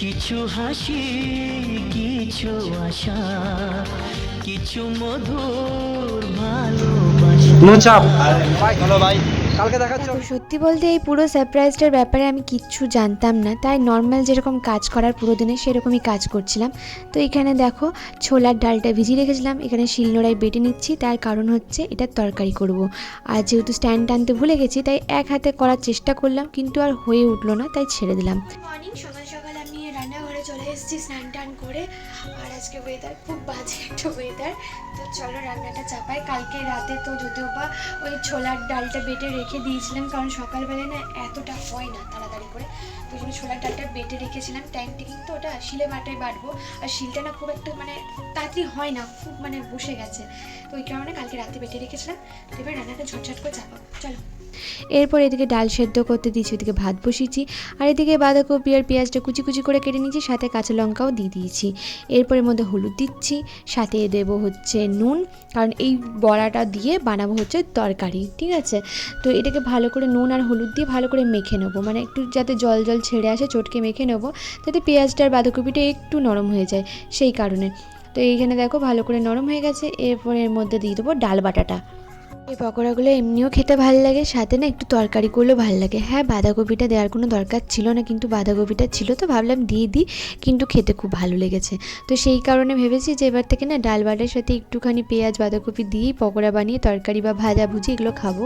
কিছু হাসি কিছু আশা কিছু মধুর ভালোবাসা। নো চাপ। চলো ভাই কালকে দেখাচ্ছ? সত্যি বলতে এই পুরো সারপ্রাইজটার ব্যাপারে আমি কিচ্ছু জানতাম না। তাই নর্মাল যেরকম কাজ করার পুরো দিনে সেরকমই কাজ করছিলাম। তো এখানে দেখো ছোলার ডালটা ভিজিয়ে রেখেছিলাম। এখানে শিলনোড়ায় বেটে নিচ্ছি। তার কারণ হচ্ছে এটা তরকারি করব। আর যেহেতু স্ট্যান্ড আনতে ভুলে গেছি তাই এক হাতে করার চেষ্টা করলাম কিন্তু আর হয়ে উঠল না তাই ছেড়ে দিলাম। মর্নিং চলে এসেছি স্নান টান করে। আর আজকে ওয়েদার খুব বাজে একটা ওয়েদার তো চলো রান্নাটা চাপাই। কালকে রাতে তো যদিও বা ওই ছোলার ডালটা বেটে রেখে দিয়েছিলাম, কারণ সকালবেলায় না এতটা হয় না তাড়াতাড়ি করে। তো জন্য ছোলার ডালটা বেটে রেখেছিলাম। টাইম টেকিং তো ওটা শিলে বাটায় বাটবো। আর শিলটা না খুব একটা মানে তাড়াতাড়ি হয় না, খুব মানে বসে গেছে। তো ওই কারণে কালকে রাতে বেটে রেখেছিলাম। তো এবার রান্নাটা ঝটঝট করে চাপাবো। চলো। এরপর এদিকে ডাল সেদ্ধ করতে দিয়েছি, ওদিকে ভাত বসিয়েছি, আর এদিকে বাঁধাকপি আর পেঁয়াজটা কুচি কুচি করে কেটে নিয়েছি, সাথে কাঁচা লঙ্কাও দিয়ে দিয়েছি। এরপরের মধ্যে হলুদ দিচ্ছি, সাথে দেবো হচ্ছে নুন, কারণ এই বড়াটা দিয়ে বানাবো হচ্ছে তরকারি, ঠিক আছে? তো এটাকে ভালো করে নুন আর হলুদ দিয়ে ভালো করে মেখে নেব মানে একটু যাতে জল জল ছেড়ে আসে, চটকে মেখে নেব, যাতে পেঁয়াজটা আর বাঁধাকপিটা একটু নরম হয়ে যায়, সেই কারণে। তো এইখানে দেখো ভালো করে নরম হয়ে গেছে এরপর এর মধ্যে দিয়ে দেবো ডাল বাটাটা। এই পকোড়াগুলো এমনিও খেতে ভালো লাগে, সাথে না একটু তরকারি করলেও ভালো লাগে। হ্যাঁ বাঁধাকপিটা দেওয়ার কোনো দরকার ছিল না, কিন্তু বাঁধাকপিটা ছিল তো, ভাবলাম দিয়ে দিই, কিন্তু খেতে খুব ভালো লেগেছে। তো সেই কারণে ভেবেছি যে এবার থেকে না ডাল বাটার সাথে একটুখানি পেঁয়াজ, বাঁধাকপি দিয়েই পকোড়া বানিয়ে তরকারি বা ভাজা ভুজি এগুলো খাব।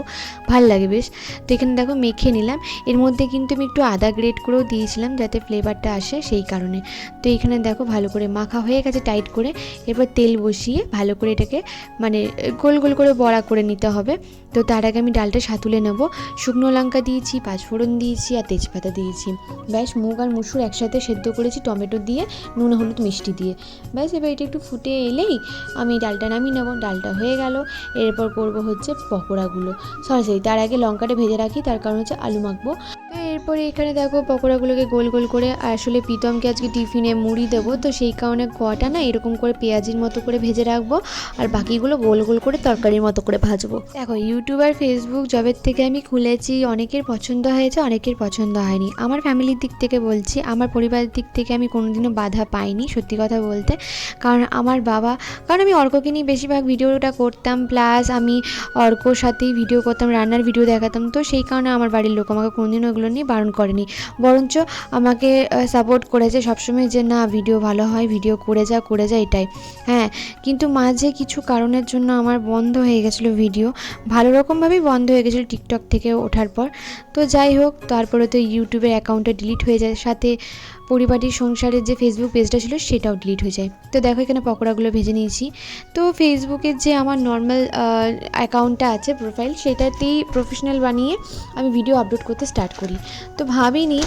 ভালো লাগে বেশ। তো এখানে দেখো মেখে নিলাম। এর মধ্যে কিন্তু আমি একটু আদা গ্রেট করেও দিয়েছিলাম যাতে ফ্লেভারটা আসে সেই কারণে। তো এখানে দেখো ভালো করে মাখা হয়ে গেছে টাইট করে। এরপর তেল বসিয়ে ভালো করে এটাকে মানে গোল গোল করে বড়া করে নিতে হবে। তো তার আগে আমি ডালটা সাতুলে নেব। শুকনো লঙ্কা দিয়েছি, পাঁচফোড়ন দিয়েছি আর তেজপাতা দিয়েছি। ব্যাস, মুগ আর মুসুর একসাথে সেদ্ধ করেছি টমেটো দিয়ে, নুন, হলুদ, মিষ্টি দিয়ে। ব্যাস, এবার এটা একটু ফুটে এলেই আমি ডালটা নামিয়ে নেব। ডালটা হয়ে গেল। এরপর করব হচ্ছে পকোড়াগুলো। সরি সরি, তার আগে লঙ্কাটা ভেজে রাখি, তার কারণ হচ্ছে আলু মাখবো। এরপরে এখানে দেখো পকোড়াগুলোকে গোল গোল করে আসলে প্রীতমকে আজকে টিফিনে মুড়ি দেবো। তো সেই কারণে কটা না এরকম করে পেঁয়াজির মতো করে ভেজে রাখব আর বাকিগুলো গোল গোল করে তরকারির মতো করে ভাজবো। দেখো ইউটিউব আর ফেসবুক জবের থেকে আমি খুলেছি, অনেকের পছন্দ হয়েছে, অনেকের পছন্দ হয়নি। আমার ফ্যামিলির দিক থেকে বলছি, আমার পরিবারের দিক থেকে আমি কোনোদিনও বাধা পাইনি, সত্যি কথা বলতে। কারণ আমার বাবা, কারণ আমি অর্ককে নিয়ে বেশিরভাগ ভিডিওটা করতাম প্লাস আমি অর্কর সাথেই ভিডিও করতাম, রান্নার ভিডিও দেখাতাম। তো সেই কারণে আমার বাড়ির লোক আমাকে কোনোদিনও ওগুলো নিয়ে বারণ করেনি। বরঞ্চ আমাকে সাপোর্ট করেছে সবসময় যে, না ভিডিও ভালো হয় ভিডিও করে যা করে যা, এটাই। হ্যাঁ কিন্তু মাঝে কিছু কারণের জন্য আমার বন্ধ হয়ে গেছিল ভিডিও ভালো রকমভাবেই বন্ধ হয়ে গেছিল টিকটক থেকে ওঠার পর। তো যাই হোক, তারপরে তো ইউটিউবের অ্যাকাউন্টটা ডিলিট হয়ে যায়। সাথে পরিবারের সংসারের যে ফেসবুক পেজটা ছিল সেটাও ডিলিট হয়ে যায়। তো দেখো এখানে পকোড়াগুলো ভেজে নিয়েছি। তো ফেসবুকের যে আমার নর্মাল অ্যাকাউন্টটা আছে প্রোফাইল সেটাতেই প্রফেশনাল বানিয়ে আমি ভিডিও আপলোড করতে স্টার্ট করি। তো ভাবিনি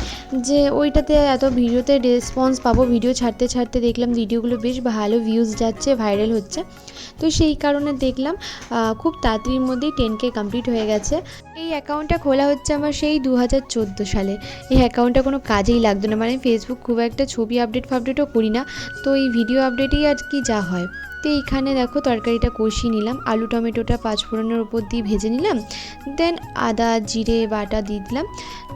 যে ওইটাতে এত ভিডিওতে রেসপন্স পাবো। ভিডিও ছাড়তে ছাড়তে দেখলাম ভিডিওগুলো বেশ ভালো ভিউজ যাচ্ছে ভাইরাল হচ্ছে। তো সেই কারণে দেখলাম খুব তাড়াতাড়ির মধ্যেই টেন কে কমপ্লিট হয়ে গেছে। এই অ্যাকাউন্টটা খোলা হচ্ছে আমার সেই দু হাজার চোদ্দ সালে। এই অ্যাকাউন্টটা কোনো কাজেই লাগতো না। মানে ফেসবুক খুব একটা ছবি আপডেট ফাপডেটও করি না। তো এই ভিডিও আপডেটেই আর কি যা হয়। তো এইখানে দেখো তরকারিটা কষিয়ে নিলাম। আলু টমেটোটা পাঁচ ফোড়নের ওপর দিয়ে ভেজে নিলাম। দেন আদা, জিরে, বাটা দিয়ে দিলাম।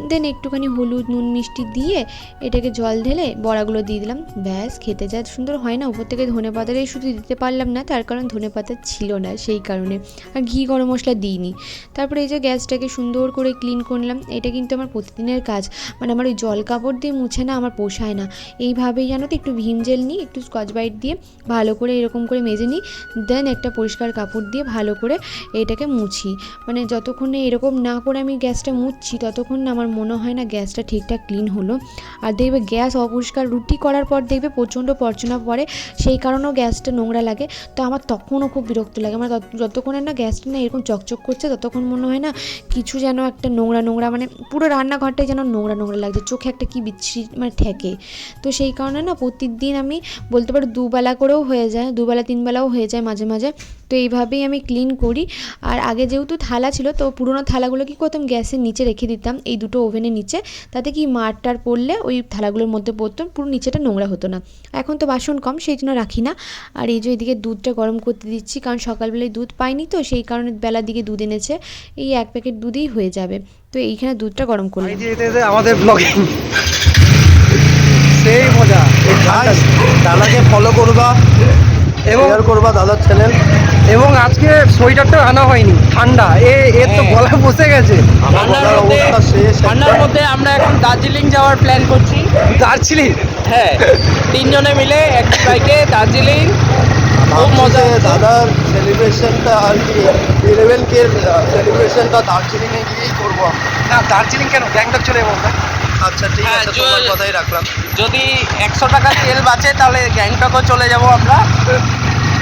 দেন একটুখানি হলুদ, নুন, মিষ্টি দিয়ে এটাকে জল ঢেলে বড়াগুলো দিয়ে দিলাম। ব্যাস, খেতে যা সুন্দর হয় না। উপর থেকে ধনে পাতাটাই শুধু দিতে পারলাম না। তার কারণ ধনে পাতা ছিল না সেই কারণে। আর ঘি গরম মশলা দিইনি। তারপরে এই যে গ্যাসটাকে সুন্দর করে ক্লিন করলাম এটা কিন্তু আমার প্রতিদিনের কাজ। মানে আমার ওই জল কাপড় দিয়ে মুছে না, আমার পোষায় না। এইভাবেই জানো তো একটু ভিম জেল নিই একটু স্কচ বাইট দিয়ে ভালো করে এরকম করে মেজে নিই দেন একটা পরিষ্কার কাপড় দিয়ে ভালো করে এটাকে মুছি। মানে যতক্ষণ এরকম না করে আমি গ্যাসটা মুছছি ততক্ষণ আমার মনে হয় না গ্যাসটা ঠিকঠাক ক্লিন হলো। আর দেখবে গ্যাস অপরিষ্কার রুটি করার পর দেখবে প্রচণ্ড পরচনা পড়ে, সেই কারণেও গ্যাসটা নোংরা লাগে। তো আমার তখনও খুব বিরক্ত লাগে। আমার তত- যতক্ষণে না গ্যাসটা না এরকম চকচক করছে, ততক্ষণ মনে হয় না কিছু যেন একটা নোংরা নোংরা মানে পুরো রান্নাঘরটাই যেন নোংরা নোংরা লাগছে। চোখে একটা কি বিচ্ছিরি মানে ঠেকে। তো সেই কারণে না প্রতিদিন আমি বলতে পারো দুবেলা করেও হয়ে যায়, দুবেলা তিনবেলাও হয়ে যায় মাঝে মাঝে। তো এইভাবেই আমি ক্লিন করি। আর আগে যেহেতু থালা ছিল, তো পুরোনো থালাগুলো কী করতাম? গ্যাসের নিচে রেখে দিতাম, এই দুটো ওভেনের নিচে। তাতে কি মারটার পড়লে ওই থালাগুলোর মধ্যে পড়তো, পুরো নিচেটা নোংরা হতো না। এখন তো বাসন কম, সেই জন্য রাখি না। আর এই যে এদিকে দুধটা গরম করতে দিচ্ছি, কারণ সকালবেলায় দুধ পাইনি তো, সেই কারণে বেলার দিকে দুধ এনেছে। এই এক প্যাকেট দুধেই হয়ে যাবে। তো এইখানে দুধটা গরম করলাম। আমাদের সেই মজা। দাদাকে ফলো করবা। শেয়ার করবা দাদার চ্যানেল এবং আজকে সোয়েটারটা আনা হয়নি ঠান্ডা। এ এর তো হ্যাঁ। গলা বসে গেছে। ঠান্ডার মধ্যে ঠান্ডার মধ্যে আমরা এখন দার্জিলিং যাওয়ার প্ল্যান করছি। দার্জিলিং? হ্যাঁ তিনজনে মিলে এক বাইকে দার্জিলিং। খুব মজা দাদার সেলিব্রেশনটা আর কি ইলেভেন কে সেলিব্রেশনটা দার্জিলিংয়ে গিয়েই করব না দার্জিলিং কেন? গ্যাংটক চলে যাব আচ্ছা ঠিক হ্যাঁ, আছে তোমার কথাই রাখলাম। যদি একশো টাকা তেল বাঁচে তাহলে গ্যাংটকও চলে যাব আমরা।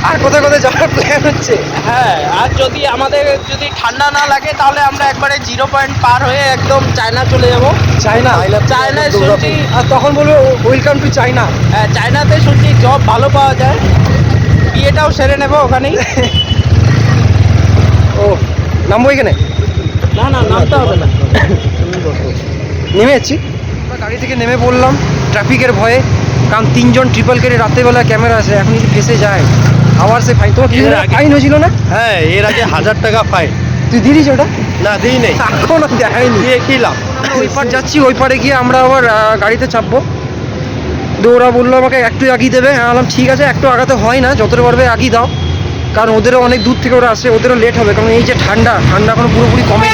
আর কোথায় কোথায় যাওয়ার প্ল্যান হচ্ছে? হ্যাঁ আর যদি আমাদের যদি ঠান্ডা না লাগে তাহলে আমরা একবারে জিরো পয়েন্ট পার হয়ে একদম চায়না চলে যাব। চায়না? চায়নায়। শুনছি। আর তখন বলব ওয়েলকাম টু চাইনা হ্যাঁ, চায়নাতে শুনছি জব ভালো পাওয়া যায়। বিয়েটাও সেরে নেব ওখানেই। ও নামবো এখানে? না না নামতে হবে না। নেমে যাচ্ছি গাড়ি থেকে নেমে পড়লাম ট্রাফিকের ভয়ে কারণ তিনজন ট্রিপল কেটে রাত্রেবেলা ক্যামেরা আছে এখন যদি ফেসে যায় আবার সে ফাইন তোমার ফাইন হয়েছিল না? হ্যাঁ এর আগে হাজার টাকা ফাইন তুই দিয়ে ওটা? না দিই নেই। এখন আর দেখায়নি দিয়ে কি লাভ? ওই পার যাচ্ছি ওই পারে গিয়ে আমরা আবার গাড়িতে চাপবো। তো ওরা বলল আমাকে একটু আগিয়ে দেবে। হ্যাঁ বললাম ঠিক আছে একটু আগাতে হয় না যতটা পারবে আগিয়ে দাও। কারণ ওদেরও অনেক দূর থেকে ওরা আসে ওদেরও লেট হবে। কারণ এই যে ঠান্ডা ঠান্ডা এখনও পুরোপুরি কমে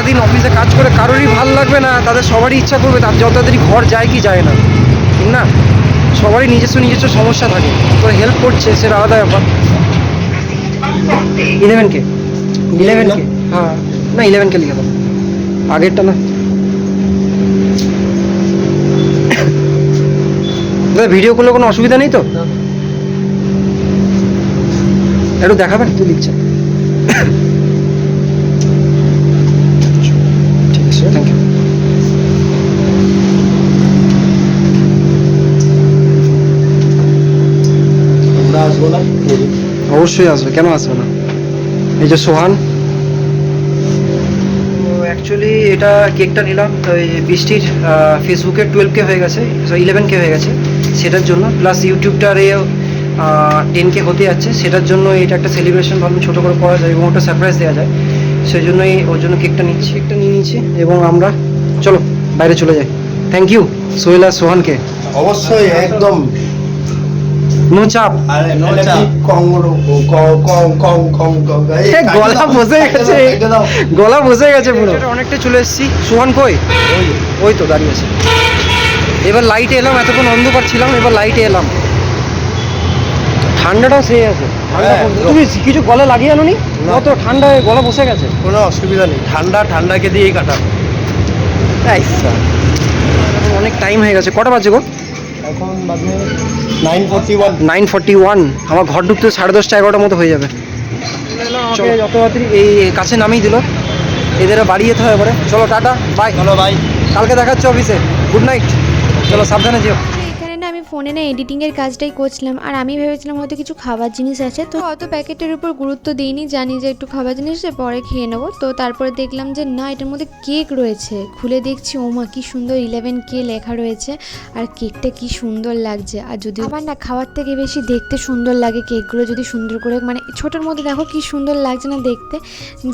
সারাদিন অফিসে কাজ করে কারোরই ভালো লাগবে না তাদের সবারই ইচ্ছা করবে তার যত তাড়াতাড়ি ঘর যায় কি যায় না। ঠিক না? সবারই নিজস্ব নিজস্ব সমস্যা থাকে। তো হেল্প করছে সেটা আলাদা ব্যাপার। ইলেভেন কে? ইলেভেন কে? হ্যাঁ। না ইলেভেন কে লিখে দাও। আগেরটা না। দাদা ভিডিও করলে কোনো অসুবিধা নেই তো? একটু দেখাবেন? তুই লিখছে আসব না? অবশ্যই আসবে। কেন আসবে না? এই যে সোহান। তো অ্যাকচুয়ালি এটা কেকটা নিলাম। তো এই বৃষ্টির ফেসবুকে টুয়েলভ কে হয়ে গেছে ইলেভেন কে হয়ে গেছে সেটার জন্য। প্লাস ইউটিউবটার এ টেন কে হতে যাচ্ছে। সেটার জন্য এটা একটা সেলিব্রেশন ভাবলাম ছোটো করে করা যায় এবং ওটা সারপ্রাইজ দেওয়া যায়। সেই জন্যই ওর জন্য কেকটা নিচ্ছি। কেকটা নিয়ে নিচ্ছি এবং আমরা চলো বাইরে চলে যাই। থ্যাংক ইউ সোহেল সোহানকে। অবশ্যই একদম। নো চাপ আরে কং কং কং কং কং কং গলা বসে গেছে। গলা বসে গেছে পুরো। অনেকটা চলে এসেছি। সোহান কই? ওই ওই তো দাঁড়িয়ে আছে। এবার লাইটে এলাম এতক্ষণ অন্ধকার ছিলাম এবার লাইটে এলাম। ঠান্ডাটাও সেই আছে। ঠান্ডা হ্যাঁ, তুমি কিছু গলা লাগিয়ে আনো নি। না। অত ঠান্ডায় গলা বসে গেছে। কোনো অসুবিধা নেই। ঠান্ডা ঠান্ডাকে দিয়েই কাটাবো। এখন অনেক টাইম হয়ে গেছে। কটা বাজে গো? এখন বাজে nine forty one nine forty one আমার ঘর ঢুকতে সাড়ে দশটা এগারোটার মতো হয়ে যাবে। আমাকে যত তাড়াতাড়ি এই কাছে নামিয়ে দিল। এদের বাড়ি যেতে হবে পরে চলো টাটা বাই চলো বাই কালকে দেখাচ্ছ অফিসে গুড নাইট চলো সাবধানে যেও। ফোনে না এডিটিংয়ের কাজটাই করছিলাম। আর আমি ভেবেছিলাম হয়তো কিছু খাবার জিনিস আছে, তো অত প্যাকেটের উপর গুরুত্ব দিইনি, জানি যে একটু খাবার জিনিস পরে খেয়ে নেব। তো তারপরে দেখলাম যে না, এটার মধ্যে কেক রয়েছে। খুলে দেখছি ওমা কি সুন্দর ইলেভেন কে লেখা রয়েছে। আর কেকটা কি সুন্দর লাগছে। আর যদি আমার না খাওয়ার থেকে বেশি দেখতে সুন্দর লাগে কেকগুলো যদি সুন্দর করে মানে ছোটোর মধ্যে দেখো কি সুন্দর লাগছে না দেখতে।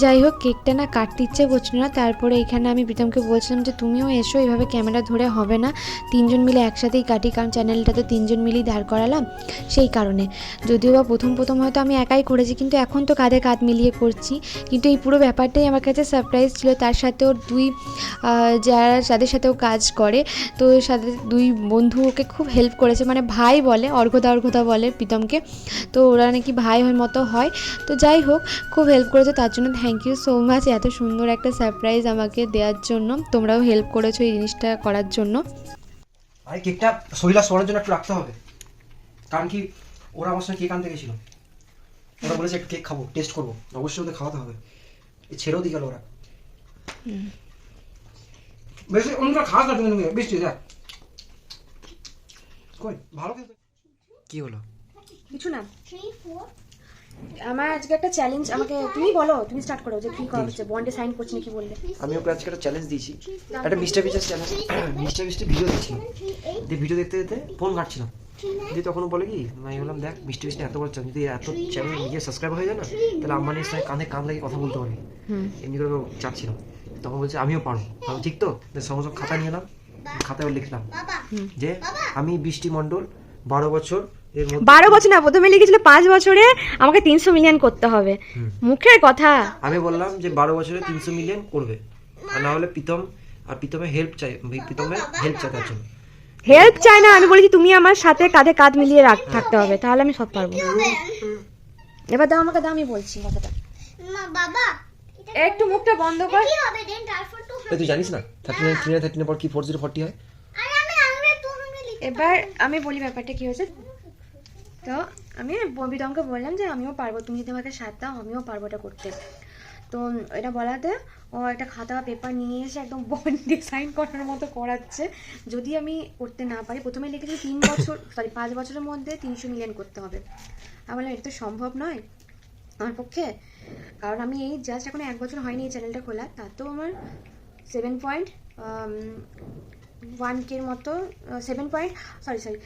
যাই হোক, কেকটা না কাটতে ইচ্ছে করছিল না। তারপরে এখানে আমি প্রীতমকে বলছিলাম যে, তুমিও এসো এইভাবে ক্যামেরা ধরে হবে না। তিনজন মিলে একসাথেই কাটি, কারণ চ্যানেলটাতে তিনজন মিলেই দাঁড় করালাম, সেই কারণে। যদিও বা প্রথম প্রথম হয়তো আমি একাই করেছি, কিন্তু এখন তো কাঁধে কাঁধ মিলিয়ে করছি। কিন্তু এই পুরো ব্যাপারটাই আমার কাছে সারপ্রাইজ ছিল, তার সাথে ওর দুই যারা, যাদের সাথে ও কাজ করে, তো সাথে দুই বন্ধু ওকে খুব হেল্প করেছে মানে ভাই বলে, অর্ঘদা অর্ঘদা বলে প্রীতমকে। তো ওরা নাকি ভাই হয় মতো হয়। তো যাই হোক, খুব হেল্প করেছে, তার জন্য থ্যাংক ইউ সো মাচ এত সুন্দর একটা সারপ্রাইজ আমাকে দেওয়ার জন্য। তোমরাও হেল্প করেছ এই জিনিসটা করার জন্য। ভাই কেকটা শৈলা সোনার জন্য একটু রাখতে হবে। কারণ কি ওরা আমার সঙ্গে কেক আনতে গেছিল। ওরা বলেছে একটু কেক খাব টেস্ট করব। অবশ্যই ওদের খাওয়াতে হবে। এই ছেড়েও দিয়ে গেল ওরা। বেশি অন্য খাস না তুমি বৃষ্টি দেখ কই ভালো কিন্তু কি হলো? কিছু না। আমার আজকে একটা চ্যালেঞ্জ আমাকে তুমি বলো তুমি স্টার্ট করো যে কি করা হচ্ছে বন্ডে সাইন করছি নাকি বললে। আমি ওকে আজকে একটা চ্যালেঞ্জ দিয়েছি। একটা Mister Beast challenge Mister Beast video দেখছিলাম। দিয়ে ভিডিও দেখতে দেখতে ফোন ঘাটছিলাম। দিয়ে তখন বলে কি আমি বললাম দেখ মিষ্টি মিষ্টি এত বড় চ্যানেল যদি এত চ্যানেল নিজে সাবস্ক্রাইব হয়ে যায় না তাহলে আম্বানির সঙ্গে কাঁধে কান লাগিয়ে কথা বলতে পারি এমনি করে চাচ্ছিলাম তখন বলছে আমিও পারব। আমি ঠিক তো? সঙ্গে সঙ্গে খাতা নিয়ে এলাম। খাতায় লিখলাম যে আমি বৃষ্টি মণ্ডল বারো বছর বারো বছর না প্রথমে লিখেছিল পাঁচ বছরে আমাকে তিনশো মিলিয়ন করতে হবে। মুখের কথা। আমি বললাম যে বারো বছরে তিনশো মিলিয়ন করবে। আর না হলে প্রীতম আর প্রীতমে হেল্প চাই প্রীতমের হেল্প চাই তার জন্য। হেল্প চাই না আমি বলেছি তুমি আমার সাথে কাঁধে কাঁধ মিলিয়ে রাখ থাকতে হবে তাহলে আমি সব পারব। এবার দাও আমাকে দাও আমি বলছি কথাটা। মা বাবা একটু মুখটা বন্ধ কর। কি হবে দেন তারপর তো তুই জানিস না? Thirty nine three nine thirty পর কি ফোর জিরো ফোরটি হয়? আরে আমি আমরা তো আমরা লিখি এবার আমি বলি ব্যাপারটা কি হয়েছে? তো আমি ববিদমকে বললাম যে আমিও পারব, তুমি যদি আমাকে সাথ দাও, আমিও পারব এটা করতে। তো এটা বলাতে ও একটা খাতা পেপার নিয়ে এসে একদম বন্ড ডিজাইন করার মতো করাচ্ছে। যদি আমি করতে না পারি, প্রথমে লিখেছি তিন বছর সরি পাঁচ বছরের মধ্যে তিনশো মিলিয়ন করতে হবে। আমি বললাম, এটা তো সম্ভব নয় আমার পক্ষে। কারণ আমি এই জাস্ট এখন এক বছর হয়নি এই চ্যানেলটা খোলা, তাতেও আমার সেভেন পয়েন্ট ওয়ান কের মতো seven point sorry sorry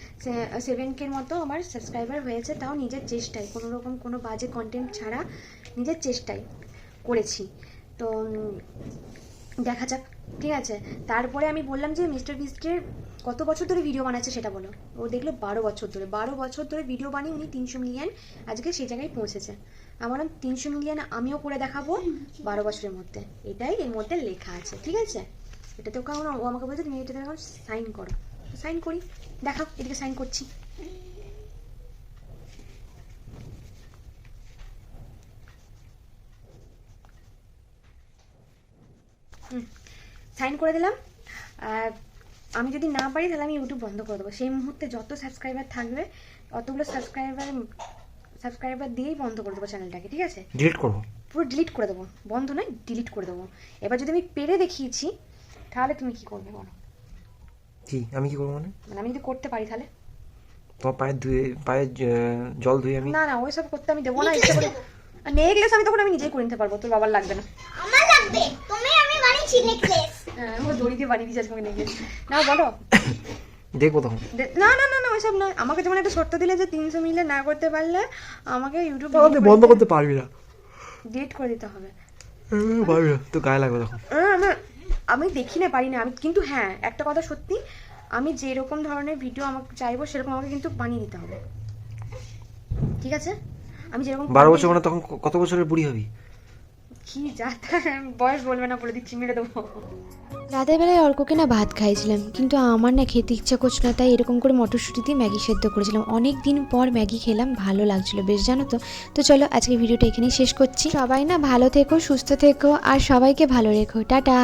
seven কের মতো আমার সাবস্ক্রাইবার হয়েছে, তাও নিজের চেষ্টায়। কোনো রকম কোনো বাজে কন্টেন্ট ছাড়া নিজের চেষ্টায় করেছি। তো দেখা যাক, ঠিক আছে? তারপরে আমি বললাম যে মিস্টার বিস্টের কত বছর ধরে ভিডিও বানাচ্ছে সেটা বলো। ও দেখল বারো বছর ধরে। বারো বছর ধরে ভিডিও বানিয়ে উনি তিনশো মিলিয়ন আজকে সেই জায়গায় পৌঁছেছে। আমার তিনশো মিলিয়ন আমিও করে দেখাবো বারো বছরের মধ্যে। এটাই এর মধ্যে লেখা আছে, ঠিক আছে? এটাতেও কারণ ও আমাকে বলছে তুমি এটাতে এখন সাইন করো। সাইন করি দেখাও এদিকে সাইন করছি। সাইন করে দিলাম। আর আমি যদি না পারি তাহলে আমি ইউটিউব বন্ধ করে দেবো। সেই মুহূর্তে যত সাবস্ক্রাইবার থাকবে অতগুলো সাবস্ক্রাইবার সাবস্ক্রাইবার দিয়েই বন্ধ করে দেবো চ্যানেলটাকে ঠিক আছে? ডিলিট করব। পুরো ডিলিট করে দেবো। বন্ধ নয় ডিলিট করে দেবো। এবার যদি আমি পেরে দেখিয়েছি তাহলে তুমি কি করবে বলো? কি? আমি কি করব মানে? মানে আমি যদি করতে পারি তাহলে? তোমার পায়ের ধুয়ে পায়ের জ- জল ধুয়ে আমি না না ওইসব করতে আমি দেবো না ইচ্ছে করে। নেকলেস আমি তখন আমি নিজেই করে নিতে পারব তোর বাবার লাগবে না। আমার লাগবে? তুমি আমি বানিয়েছি নেকলেস হ্যাঁ ও দড়ি দিয়ে বানিয়ে দিয়েছে আজকে নেকলেস না বলো। দেখব তখন। না না না না ওইসব নয়। আমাকে যেমন একটা শর্ত দিলে যে তিনশো মিলে না করতে পারলে আমাকে ইউটিউব বন্ধ করতে পারবি না। ডিলিট করে দিতে হবে। পারবি না তো গায়ে লাগবে তখন। আহ, আমার আমি দেখি না পারি না। আমি কিন্তু হ্যাঁ একটা কথা সত্যি আমি যেরকম ধরনের ভিডিও আমাকে চাইব সেরকম আমাকে কিন্তু বানিয়ে দিতে হবে। ঠিক আছে? আমি যেরকম বারো বছর মানে তখন কত বছরের বুড়ি হবি? কি যা তা, বয়স বলবে না বলে দিচ্ছি মেরে দেবো। রাতের বেলায় অর্ককে না ভাত খাইছিলাম কিন্তু আমার না খেতে ইচ্ছা করছিল না তাই এরকম করে মটরশুঁটি দিয়ে ম্যাগি সেদ্ধ করেছিলাম। অনেক দিন পর ম্যাগি খেলাম ভালো লাগছিল বেশ জানো তো? তো চলো আজকে ভিডিওটা এখানেই শেষ করছি। সবাই না ভালো থেকো সুস্থ থেকো আর সবাইকে ভালো রেখো। টাটা!